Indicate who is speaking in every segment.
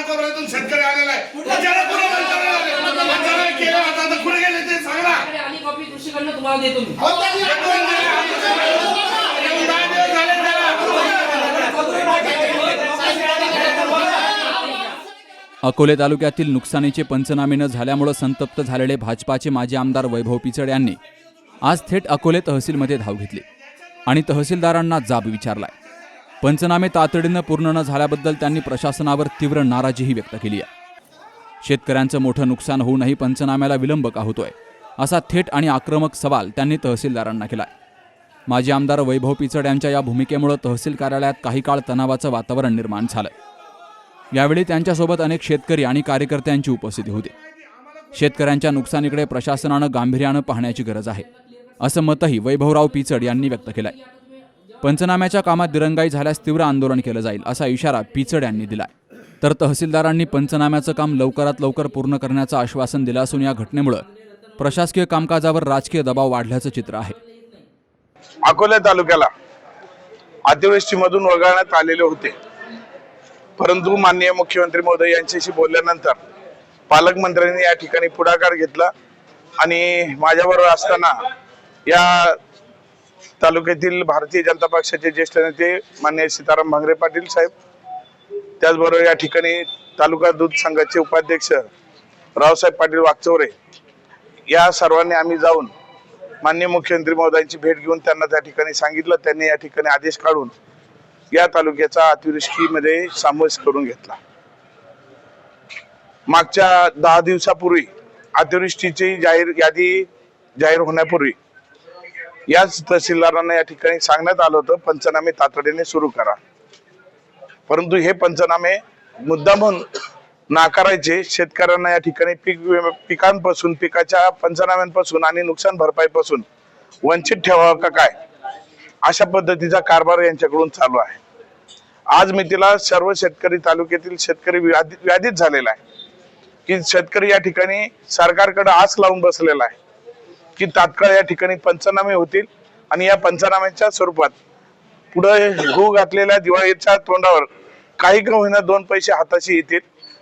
Speaker 1: कानाकोपऱ्यातून शेतकरी आलेला आहे. कुठं आले? केलं आता आता कुठे गेले ते सांगा.
Speaker 2: आली कॉपी कृषीकडनं तुम्हाला देतो मी
Speaker 1: येऊन दहा दिवस झाले त्याला.
Speaker 3: अकोले तालुक्यातील नुकसानीचे पंचनामे न झाल्यामुळे संतप्त झालेले भाजपाचे माजी आमदार वैभव पिचड यांनी आज थेट अकोले तहसीलमध्ये धाव घेतली आणि तहसीलदारांना जाब विचारलाय. पंचनामे तातडीनं पूर्ण न झाल्याबद्दल त्यांनी प्रशासनावर तीव्र नाराजीही व्यक्त केली आहे. शेतकऱ्यांचं मोठं नुकसान होऊनही पंचनाम्याला विलंब का होतोय? असा थेट आणि आक्रमक सवाल त्यांनी तहसीलदारांना केलाय. माजी आमदार वैभव पिचड यांच्या या भूमिकेमुळे तहसील कार्यालयात काही काळ तणावाचं वातावरण निर्माण झालं. यावेळी त्यांच्यासोबत अनेक शेतकरी आणि कार्यकर्त्यांची उपस्थिती होती. शेतकऱ्यांच्या नुकसानीकडे प्रशासनानं गांभीर्यानं पाहण्याची गरज आहे असं मतही वैभवराव पिचड यांनी व्यक्त केलं आहे पंचनाम्याच्या कामात दिरंगाई झाल्यास तीव्र आंदोलन केलं जाईल असा इशारा पिचड यांनी दिलाय. तर तहसीलदारांनी पंचनाम्याचं काम लवकरात लवकर पूर्ण करण्याचं आश्वासन दिलं असून या घटनेमुळं प्रशासकीय कामकाजावर राजकीय दबाव वाढल्याचं चित्र आहे.
Speaker 1: अकोला तालुक्याला अतिवृष्टीमधून वगळण्यात आलेले होते. परंतु माननीय मुख्यमंत्री महोदय यांच्याशी बोलल्यानंतर पालकमंत्र्यांनी या ठिकाणी पुढाकार घेतला आणि माझ्याबरोबर असताना या तालुक्यातील भारतीय जनता पक्षाचे ज्येष्ठ नेते मान्य सीताराम भांगरे पाटील साहेब. त्याचबरोबर या ठिकाणी तालुका दूध संघाचे उपाध्यक्ष रावसाहेब पाटील वागचौरे या सर्वांनी आम्ही जाऊन मान्य मुख्यमंत्री महोदयांची भेट घेऊन त्यांना त्या ठिकाणी सांगितलं. त्यांनी या ठिकाणी आदेश काढून या तालुक्याचा अतिवृष्टीमध्ये समावेश करून घेतला. मागच्या दहा दिवसापूर्वी अतिवृष्टीची जाहीर यादी जाहीर होण्यापूर्वी याच तहसीलदारांना या ठिकाणी सांगण्यात आलं होतं पंचनामे तातडीने सुरू करा. परंतु हे पंचनामे मुद्दामून नाकारायचे. शेतकऱ्यांना या ठिकाणी पीक पिकांपासून पिकाच्या पंचनाम्यांपासून आणि नुकसान भरपाईपासून वंचित ठेवावं का काय? अशा पद्धतीचा कारभार यांच्याकडून चालू आहे. आज मी तिला सर्व शेतकरी तालुक्यातील शेतकरी व्याधी- व्याधीत झालेला आहे. की शेतकरी या ठिकाणी सरकारकडे आस लावून बसलेला आहे. की तात्काळ या ठिकाणी पंचनामे होतील आणि या पंचनाम्याच्या स्वरूपात पुढे गहू घातलेल्या दिवाळीच्या तोंडावर काही का होईना दोन पैसे हाताशी येतील.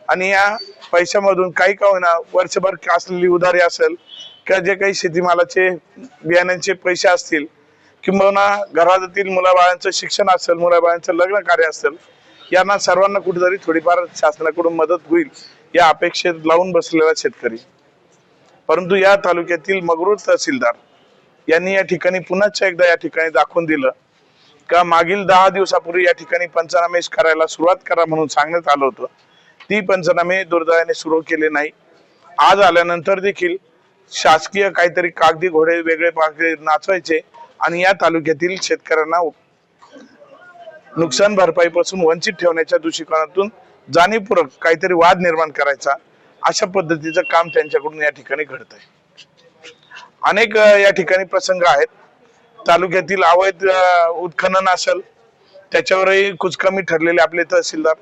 Speaker 1: आणि या पैशामधून काही का होईना वर्षभर असलेली उधारी असेल किंवा जे काही शेतीमालाचे बियाण्यांचे पैसे असतील किंबहुना घरातील मुलाबाळांचं शिक्षण असेल मुलाबाळांचं लग्न कार्य असेल यांना सर्वांना कुठेतरी थोडीफार शासनाकडून मदत होईल या अपेक्षेत लावून बसलेला शेतकरी. परंतु या तालुक्यातील मगरूर तहसीलदार यांनी या ठिकाणी पुन्हा एकदा या ठिकाणी दाखवून दिलं. का मागील दहा दिवसापूर्वी या ठिकाणी पंचनामे करायला सुरुवात करा म्हणून सांगण्यात आलं होतं. ती पंचनामे दुर्दैवाने सुरू केले नाही. आज आल्यानंतर देखील शासकीय काहीतरी कागदी घोडे वेगळे पागळे नाचवायचे आणि या तालुक्यातील शेतकऱ्यांना नुकसान भरपाईपासून वंचित ठेवण्याच्या दृष्टिकोनातून जाणीवपूर्वक काहीतरी वाद निर्माण करायचा. अशा पद्धतीचं काम त्यांच्याकडून या ठिकाणी घडत आहे. अनेक या ठिकाणी प्रसंग आहेत. तालुक्यातील अवैध उत्खनन असेल त्याच्यावरही कुचकामी ठरलेले आपले तहसीलदार.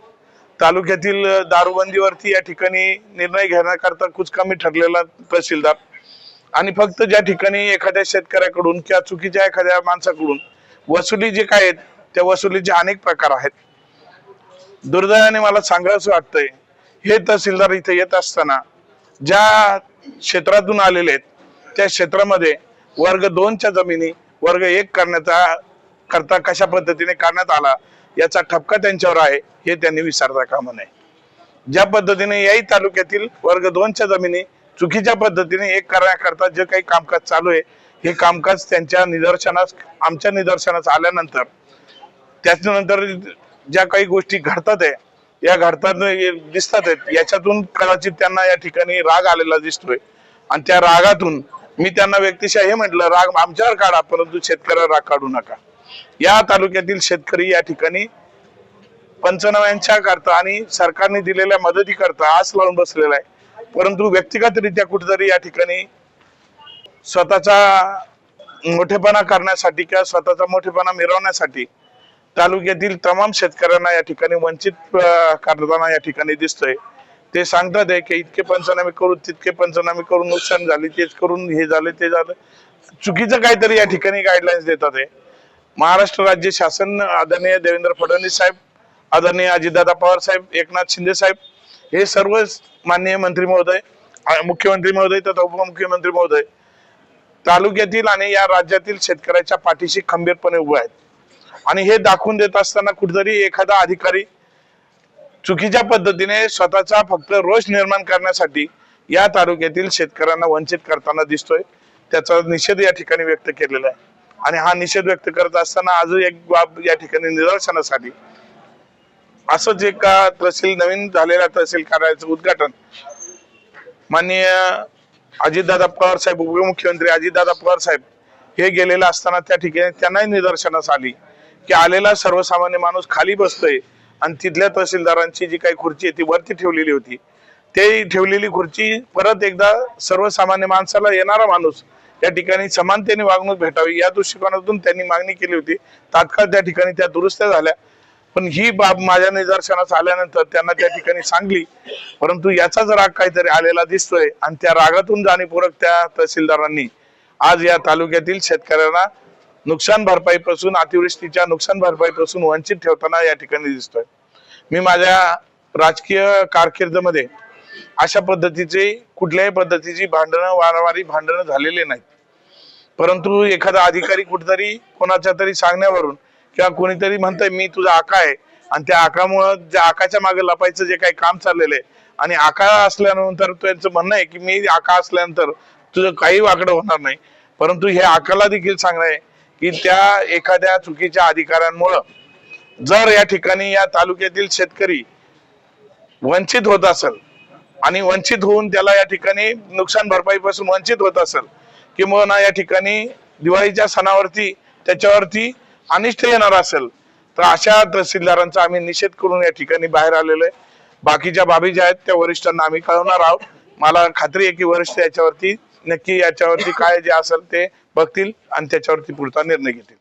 Speaker 1: तालुक्यातील दारूबंदीवरती या ठिकाणी निर्णय घेण्याकरता कुचकामी ठरलेला तहसीलदार. आणि फक्त ज्या ठिकाणी एखाद्या शेतकऱ्याकडून किंवा चुकीच्या एखाद्या माणसाकडून वसुली जे काय आहेत त्या वसुलीचे अनेक प्रकार आहेत. दुर्दैवाने मला सांगायचं वाटतंय हे तहसीलदार इथे येत असताना ज्या क्षेत्रातून आलेले आहेत त्या क्षेत्रामध्ये वर्ग दोनच्या जमिनी वर्ग एक करण्याचा करता कशा पद्धतीने करण्यात आला याचा ठपका त्यांच्यावर आहे हे त्यांनी विसरता कामा नये. ज्या पद्धतीने याही तालुक्यातील वर्ग दोनच्या जमिनी चुकीच्या पद्धतीने एक करण्याकरता जे काही कामकाज चालू आहे हे कामकाज त्यांच्या निदर्शनास आमच्या निदर्शनास आल्यानंतर त्याच्यानंतर ज्या काही गोष्टी घडतात आहे या घडतात दिसतात आहेत. याच्यातून कदाचित त्यांना या ठिकाणी राग आलेला दिसतोय. आणि त्या रागातून मी त्यांना व्यक्तिशः हे म्हटलं राग आमच्यावर काढा परंतु शेतकऱ्यावर राग काढू नका. या तालुक्यातील शेतकरी या ठिकाणी पंचनाम्यांच्या करता आणि सरकारने दिलेल्या मदती करता आस लावून बसलेला आहे. परंतु व्यक्तिगतरित्या कुठेतरी या ठिकाणी स्वतःचा मोठेपणा करण्यासाठी किंवा स्वतःचा मोठेपणा मिरवण्यासाठी तालुक्यातील तमाम शेतकऱ्यांना या ठिकाणी वंचित करताना या ठिकाणी दिसतोय. ते सांगतात आहे की इतके पंचनामे करू तितके पंचनामे करून नुकसान झाले तेच करून हे झाले ते झालं. चुकीचं काहीतरी या ठिकाणी गाईडलाईन्स देतात आहे. महाराष्ट्र राज्य शासन आदरणीय देवेंद्र फडणवीस साहेब आदरणीय अजितदादा पवार साहेब एकनाथ शिंदे साहेब हे सर्व माननीय मंत्री महोदय मुख्यमंत्री महोदय तथा उपमुख्यमंत्री महोदय तालुक्यातील आणि या राज्यातील शेतकऱ्याच्या पाठीशी खंबीरपणे उभे आहेत. आणि हे दाखवून देत असताना कुठेतरी एखादा अधिकारी चुकीच्या पद्धतीने स्वतःचा फक्त रोष निर्माण करण्यासाठी या तालुक्यातील शेतकऱ्यांना वंचित करताना दिसतोय. त्याचा निषेध या ठिकाणी व्यक्त केलेला आहे. आणि हा निषेध व्यक्त करत असताना आज एक बाब या ठिकाणी निदर्शनासाठी. असंच एका तहसील नवीन झालेल्या तहसील कार्यालयाचं उद्घाटन माननीय अजितदादा पवार साहेब उपमुख्यमंत्री अजितदादा पवार साहेब हे गेलेले असताना त्या ठिकाणी त्यांनाही निदर्शनास आली. की आलेला सर्वसामान्य माणूस खाली बसतोय आणि तिथल्या तहसीलदारांची जी काही खुर्ची आहे ती वरती ठेवलेली होती. ते ठेवलेली खुर्ची परत एकदा सर्वसामान्य माणसाला येणारा माणूस या ठिकाणी समानतेने वागणूक भेटावी या दृष्टिकोनातून त्यांनी मागणी केली होती. तात्काळ त्या ठिकाणी त्या दुरुस्त्या झाल्या. पण ही बाब माझ्या निदर्शनास आल्यानंतर त्यांना त्या ठिकाणी सांगली. परंतु याचाच राग काहीतरी आलेला दिसतोय आणि त्या रागातून जाणीवपूर्वक त्या तहसीलदारांनी आज या तालुक्यातील शेतकऱ्यांना नुकसान भरपाईपासून अतिवृष्टीच्या नुकसान भरपाईपासून वंचित ठेवताना या ठिकाणी दिसतोय. मी माझ्या राजकीय कारकिर्दमध्ये अशा पद्धतीचे कुठल्याही पद्धतीची भांडणं वारंवारी भांडणं झालेले नाहीत. परंतु एखादा अधिकारी कुठेतरी कोणाच्या तरी सांगण्यावरून किंवा कोणीतरी म्हणतंय मी तुझा आका आहे. आणि त्या आकामुळं ज्या आकाच्या मागे लपायचं जे काही काम चाललेलं आहे आणि आका असल्यानंतर त्यांचं म्हणणं आहे की मी आका असल्यानंतर तुझं काही वाकडं होणार नाही. परंतु हे आकाला देखील सांगणं आहे की त्या एखाद्या चुकीच्या अधिकाऱ्यांमुळं जर या ठिकाणी या तालुक्यातील शेतकरी वंचित होत असेल आणि वंचित होऊन त्याला या ठिकाणी नुकसान भरपाईपासून वंचित होत असेल किंवा या ठिकाणी दिवाळीच्या सणावरती त्याच्यावरती अनिष्ट येणार असेल तर अशा तहसीलदारांचा आम्ही निषेध करून या ठिकाणी बाहेर आलेलो आहे. बाकीच्या बाबी ज्या आहेत त्या वरिष्ठांना आम्ही कळवणार आहोत. मला खात्री आहे की वरिष्ठ याच्यावरती नक्की याच्यावरती काय जे असेल ते बघतील आणि त्याच्यावरती पुढचा निर्णय घेतील.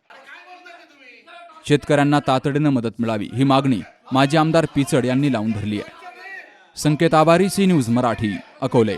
Speaker 3: शेतकऱ्यांना तातडीनं मदत मिळावी ही मागणी माजी आमदार पिचड यांनी लावून धरली आहे. संकेत आभारी सी न्यूज मराठी अकोले.